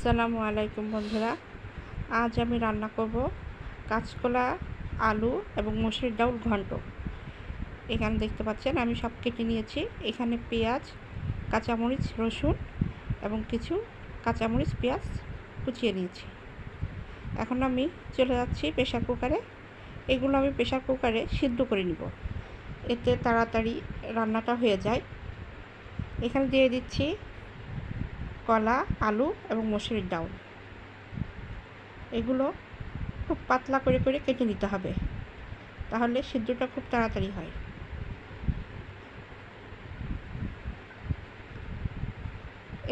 আসসালামু আলাইকুম বন্ধুরা। আজ আমি রান্না করব কাঁচকলা, আলু এবং মসুর ডাউল ঘন্ট। এখানে দেখতে পাচ্ছেন, আমি সব কেটে নিয়েছি। এখানে পেঁয়াজ, কাঁচামরিচ, রসুন এবং কিছু কাঁচামরিচ, পেঁয়াজ কুচিয়ে নিয়েছি। এখন আমি চলে যাচ্ছি প্রেশার কুকারে। এগুলো আমি প্রেশার কুকারে সিদ্ধ করে নিব। এতে তাড়াতাড়ি রান্নাটা হয়ে যায়। এখানে দিয়ে দিচ্ছি কলা, আলু এবং মসুরির ডাউল এগুলো খুব পাতলা করে করে কেটে নিতে হবে। তাহলে সিদ্ধটা খুব তাড়াতাড়ি হয়।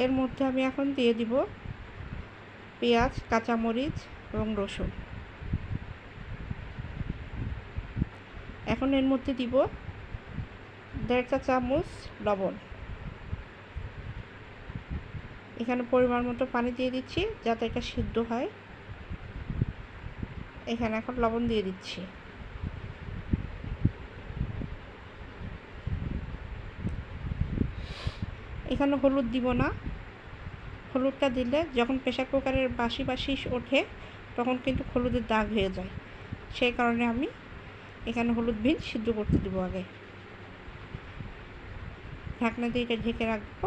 এর মধ্যে আমি এখন দিয়ে দিব পেঁয়াজ, কাঁচামরিচ এবং রসুন। এখন এর মধ্যে দিব দেড় চা চামচ লবণ। এখানে পরিমাণ মতো পানি দিয়ে দিচ্ছি যাতে এটা সিদ্ধ হয়। এখানে এখন লবণ দিয়ে দিচ্ছি। এখানে হলুদ দিব না। হলুদটা দিলে যখন প্রেশার কুকারের বাসি বাসি ওঠে, তখন কিন্তু হলুদের দাগ হয়ে যায়। সেই কারণে আমি এখানে হলুদ ভিন সিদ্ধ করতে দেবো আগে। ঢাকনা দিয়ে এটা ঢেকে রাখব।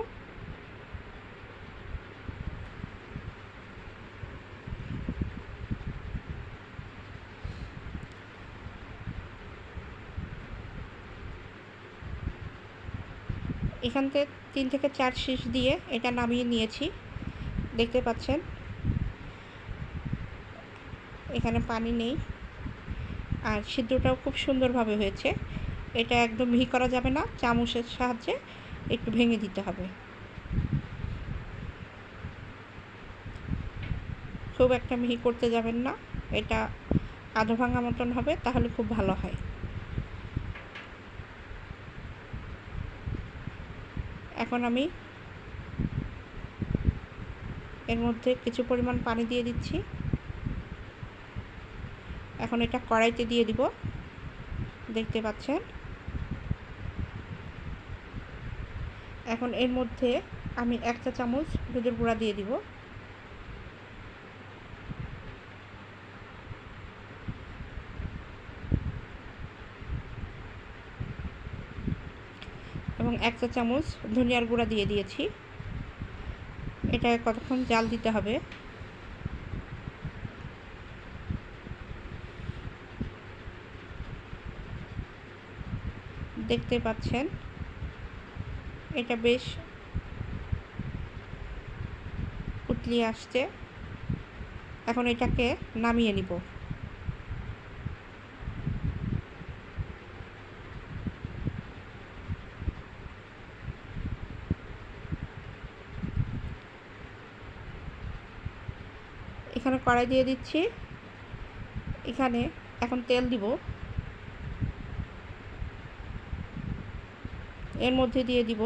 এখান থেকে তিন থেকে চার শীষ দিয়ে এটা নামিয়ে নিয়েছি। দেখতে পাচ্ছেন? এখানে পানি নেই। আর সিদ্ধটাও খুব সুন্দরভাবে হয়েছে। এটা একদম মিহি করা যাবে না, চামচের সাহায্যে একটু ভেঙে দিতে হবে। খুব একটা মিহি করতে যাবেন না। এটা আধো ভাঙা মতন হবে, তাহলে খুব ভালো হয়। এখন আমি এর মধ্যে কিছু পরিমাণ পানি দিয়ে দিচ্ছি। এখন এটা কড়াইতে দিয়ে দিব। দেখতে পাচ্ছেন? এখন এর মধ্যে আমি এক চা চামচ দুধের গুঁড়া দিয়ে দিব। এবং এক চা চামচ ধনিয়ার গুঁড়া দিয়ে দিয়েছি। এটা কতক্ষণ জাল দিতে হবে? দেখতে পাচ্ছেন? এটা বেশ উতলিয়ে আসছে। এখন এটাকে নামিয়ে নিব। এখানে কড়াই দিয়ে দিচ্ছি। এখানে এখন তেল দিব। এর মধ্যে দিয়ে দিব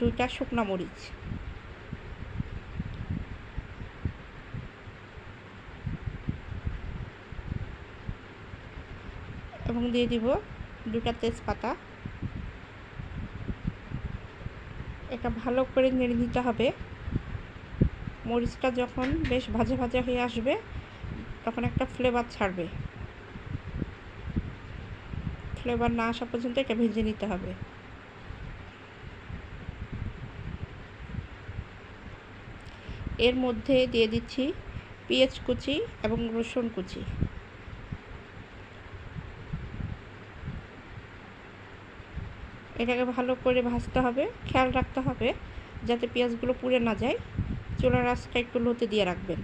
দুইটা শুকনা মরিচ। এবং দিয়ে দিব দুটা তেজপাতা। এটা ভালো করে নেড়ে নিতে হবে। মরিচটা যখন বেশ ভাজা ভাজা হয়ে আসবে, তখন একটা ফ্লেভার ছাড়বে। ফ্লেভার না আসা পর্যন্ত এটা ভেজে নিতে হবে। এর মধ্যে দিয়ে দিচ্ছি পেঁয়াজ কুচি এবং রসুন কুচি। এটাকে ভালো করে ভাজতে হবে, খেয়াল রাখতে হবে, যাতে পেঁয়াজগুলো পুড়ে না যায়। চুলার আঁচটা একটু লোতে দিয়ে রাখবেন।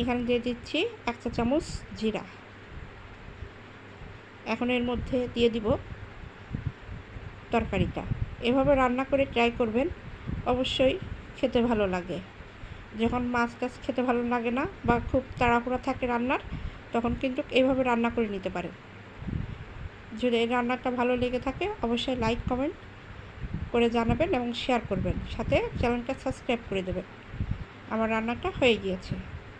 এখানে দিয়ে দিচ্ছি এক চা চামচ জিরা। এখন এর মধ্যে দিয়ে দিব তরকারিটা। এভাবে রান্না করে ট্রাই করবেন, অবশ্যই খেতে ভালো লাগে। যখন মাছ টাছ খেতে ভালো লাগে না বা খুব তাড়াহুড়া থাকে রান্নার, তখন কিন্তু এইভাবে রান্না করে নিতে পারেন। যদি এই রান্নাটা ভালো লেগে থাকে, অবশ্যই লাইক কমেন্ট করে জানাবেন এবং শেয়ার করবেন। সাথে চ্যানেলটা সাবস্ক্রাইব করে দেবেন। আমার রান্নাটা হয়ে গিয়েছে।